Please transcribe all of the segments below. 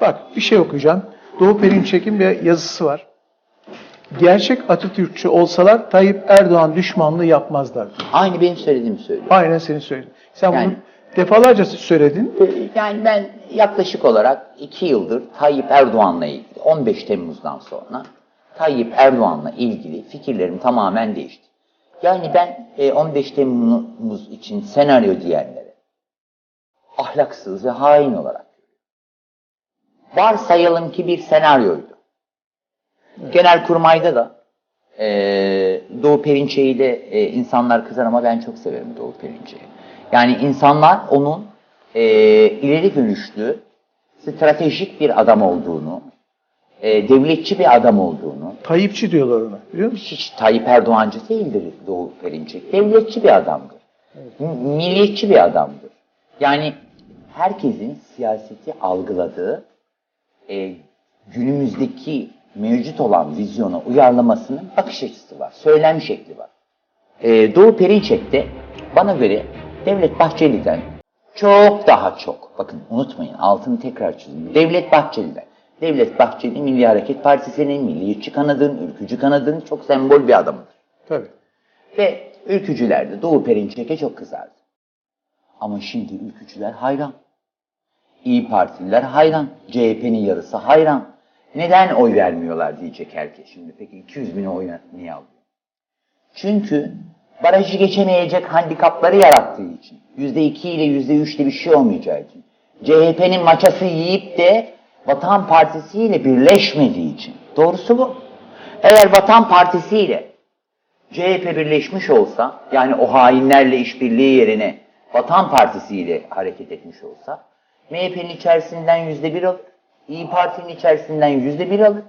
Bak bir şey okuyacağım. Doğu Perinçek'in bir yazısı var. Gerçek Atatürkçü olsalar Tayyip Erdoğan düşmanlığı yapmazlar. Aynı benim söylediğimi söylüyor. Aynen senin söylediğin. Sen Yani- bunu defalarca söyledin. Yani ben yaklaşık olarak iki yıldır Tayyip Erdoğan'la ilgili 15 Temmuz'dan sonra Tayyip Erdoğan'la ilgili fikirlerim tamamen değişti. Yani ben e, 15 Temmuz için senaryo diyenlere ahlaksız ve hain olarak varsayalım ki bir senaryoydu. Genelkurmay'da da e, Doğu Perinçek'i de e, insanlar kızar ama ben çok severim Doğu Perinçek'i. Yani insanlar onun e, ileri görüşlü, stratejik bir adam olduğunu, e, devletçi bir adam olduğunu, Tayyipçi diyorlar ona. Biliyor musun? hiç Tayyip Erdoğancı değildir Doğu Perinçek. Devletçi bir adamdır. M- Milliyetçi bir adamdır. Yani herkesin siyaseti algıladığı, e, günümüzdeki mevcut olan vizyona uyarlamasının bakış açısı var. Söylem şekli var. E, Doğu Perinçek de bana göre Devlet Bahçeli'den çok daha çok, bakın unutmayın altını tekrar çizeyim. Devlet Bahçeli'den. Devlet Bahçeli Milli Hareket Partisi'nin, milliyetçi kanadın, ülkücü kanadın çok sembol bir adamıdır. Tabii. Ve ülkücüler de Doğu Perinçek'e çok kızardı. Ama şimdi ülkücüler hayran. İyi Partililer hayran. CHP'nin yarısı hayran. Neden oy vermiyorlar diyecek herkes şimdi. Peki 200 bin oy niye alıyor? Çünkü barajı geçemeyecek handikapları yarattığı için. %2 ile %3'te bir şey olmayacağı için. CHP'nin maçası yiyip de Vatan Partisi ile birleşmediği için. Doğrusu bu. Eğer Vatan Partisi ile CHP birleşmiş olsa, yani o hainlerle işbirliği yerine Vatan Partisi ile hareket etmiş olsa, MHP'nin içerisinden yüzde bir alır, İyi Parti'nin içerisinden yüzde bir alır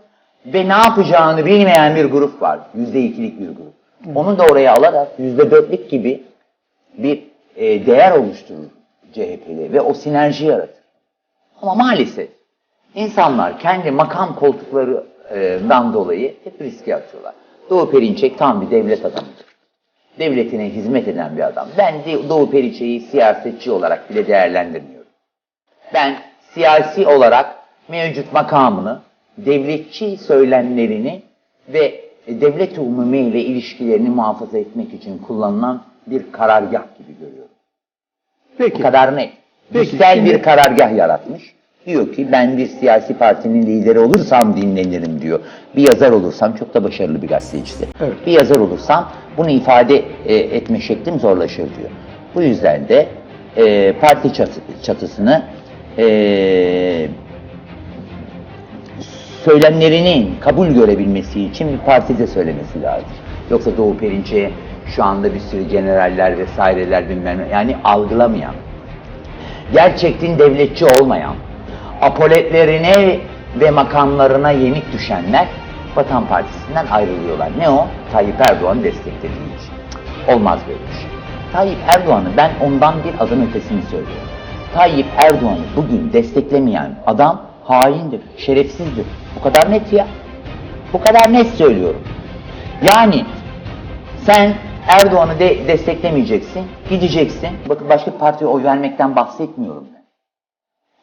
ve ne yapacağını bilmeyen bir grup var, yüzde ikilik bir grup. Onu da oraya alarak yüzde dörtlük gibi bir e, değer oluşturur CHP'li ve o sinerji yaratır. Ama maalesef insanlar kendi makam koltuklarından dolayı hep riske atıyorlar. Doğu Perinçek tam bir devlet adamıdır. Devletine hizmet eden bir adam. Ben de Doğu Perinçek'i siyasetçi olarak bile değerlendirmiyorum. Ben siyasi olarak mevcut makamını, devletçi söylemlerini ve devlet umumi ile ilişkilerini muhafaza etmek için kullanılan bir karargah gibi görüyorum. Bu Peki. kadar net. Peki, Güzel şimdi- bir karargah yaratmış. Diyor ki ben bir siyasi partinin lideri olursam dinlenirim diyor. Bir yazar olursam çok da başarılı bir gazetecisi. Evet. Bir yazar olursam bunu ifade e, etme şeklim zorlaşır diyor. Bu yüzden de e, parti çatı- çatısını e, söylemlerinin kabul görebilmesi için bir partide söylemesi lazım. Yoksa Doğu Perinçek'e şu anda bir sürü generaller vesaireler bilmem ne yani algılamayan, gerçekten devletçi olmayan, apoletlerine ve makamlarına yenik düşenler Vatan Partisi'nden ayrılıyorlar. Ne o? Tayyip Erdoğan desteklediği için. Olmaz böyle bir şey. Tayyip Erdoğan'ı ben ondan bir adım ötesini söylüyorum. Tayyip Erdoğan'ı bugün desteklemeyen adam haindir, şerefsizdir. Bu kadar net ya. Bu kadar net söylüyorum. Yani sen Erdoğan'ı de desteklemeyeceksin, gideceksin. Bakın başka partiye oy vermekten bahsetmiyorum ben.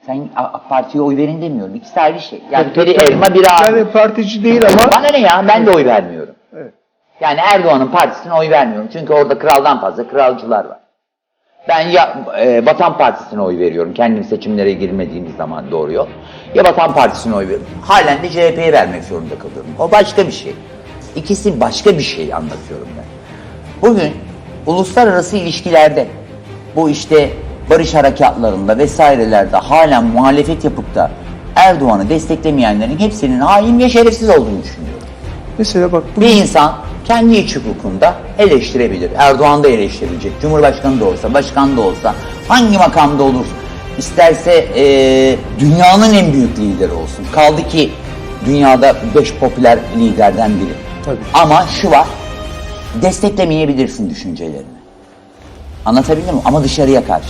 Sen AK Parti'ye oy verin demiyorum. İkisi ayrı şey. Yani biri elma, biri armut. Yani partici değil ama Bana ne ya? Ben de oy vermiyorum. Evet. Yani Erdoğan'ın partisine oy vermiyorum. Çünkü orada kraldan fazla kralcılar var. Ben ya e, Vatan Partisi'ne oy veriyorum. Kendim seçimlere girmediğimiz zaman doğru yol. Ya Vatan Partisi'ne oy veriyorum. Halen de CHP'ye vermek zorunda kalıyorum. O başka bir şey. İkisi başka bir şey anlatıyorum ben. Bugün uluslararası ilişkilerde bu işte barış harekatlarında vesairelerde halen muhalefet yapıp da Erdoğan'ı desteklemeyenlerin hepsinin hain ve şerefsiz olduğunu düşünüyorum. mesela bak bu Bir insan kendi iç hukukunda eleştirebilir. Erdoğan da eleştirebilecek. Cumhurbaşkanı da olsa, başkan da olsa, hangi makamda olur, isterse eee, dünyanın en büyük lideri olsun. Kaldı ki dünyada beş popüler liderden biri. Tabii. Ama şu var, desteklemeyebilirsin düşüncelerini. Anlatabildim mi? Ama dışarıya karşı.